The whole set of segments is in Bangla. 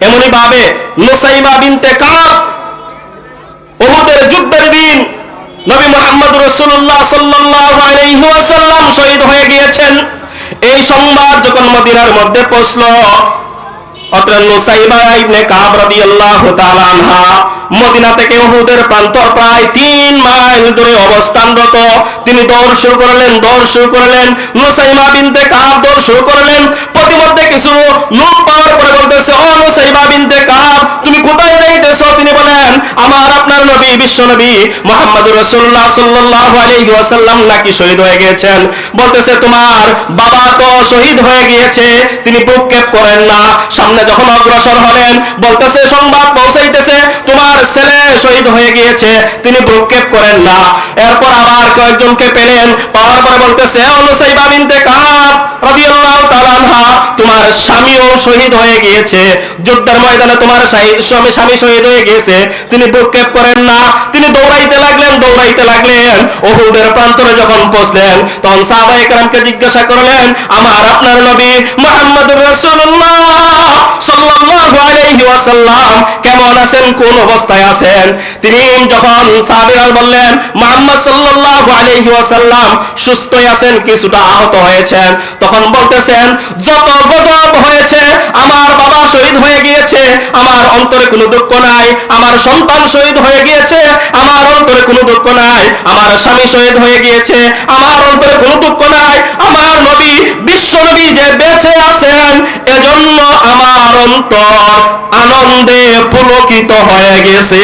এমনই ভাবে ওহুদের যুদ্ধের দিন নবী মোহাম্মদ রসুল্লাহ শহীদ হয়ে গিয়েছেন। এই সংবাদ যখন মদিনার মধ্যে পৌঁছলো উহুদের তিন দৌড় শুরু করলেন, দৌড় শুরু করলেন। দৌড় শুরু করলেন। প্রতিমধ্যে কিছু লোক পাওয়ার আপনার নবী বিশ্ব মোহাম্মদ রসুল্লাহ আলাইহি ওয়াসাল্লাম নাকি শহীদ হয়ে বলতেছে, তোমার বাবা তো শহীদ হয়ে গিয়েছে, তিনি করেন না। সামনে যখন অগ্রসর হলেন বলতেছে, সংবাদ পৌঁছাইতেছে, তোমার ছেলে শহীদ হয়ে গিয়েছে, তিনি করেন না। এরপর আবার কয়েকজনকে পেলেন, পাওয়ার পরে বলতেছে অনুসাইবা তোমার স্বামীও শহীদ হয়ে গিয়েছে। যুদ্ধের ময়দানে তোমার স্বামী শহীদ হয়ে গিয়েছে, তিনি প্রক্ষেপ করেন না। তিনি দৌড়াইতে লাগলেন দৌড়াইতে লাগলেন। ওহুদের প্রান্তরে যখন পৌঁছলেন, তখন সাহাবায়ে কেরামকে জিজ্ঞাসা করলেন, আমার আপনার নবী মুহাম্মদুর রাসূলুল্লাহ সাল্লাল্লাহু আলাইহি ওয়াসাল্লাম কেমন আছেন, কোন অবস্থায় আছেন? তিনি যখন সাহাবীরা বললেন, মুহাম্মদ সাল্লাল্লাহু আলাইহি ওয়াসাল্লাম সুস্থই আছেন, কিছুটা আহত হয়েছেন। তখন বলতেছেন, যত গজব হয়েছে আমার বাবা শহীদ হয়ে গিয়েছে আমার অন্তরে কোনো দুঃখ নাই, আমার সন্তান শহীদ হয়ে গিয়েছে, আমার অন্তরে কোনো দুঃখ নাই, আমার স্বামী শহীদ হয়ে গিয়েছে, আমার অন্তরে কোনো দুঃখ নাই, আমার নবী, বিশ্ব নবী যে বেঁচে আছেন, এজন্য আমার অন্তর আনন্দে পুলকিত হয়ে গেছে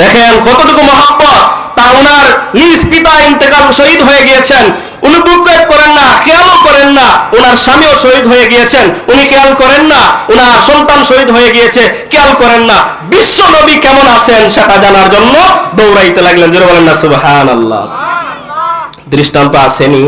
দেখেন কতটুকু মহাব্বত, তা ওনার নিজ পিতা ইন্তেকাল শহীদ হয়ে গিয়েছেন উনি বুকেট করেন না খেয়াল করেন না ওনার স্বামীও শহীদ হয়ে গিয়েছেন। উনি খেয়াল করেন না ওনার সন্তান শহীদ হয়ে গিয়েছে খেয়াল করেন না। বিশ্ব নবী কেমন আছেন সেটা জানার জন্য দৌড়াইতে লাগলেন। যেটা বলেন না সুবাহ দৃষ্টান্ত আসেনি।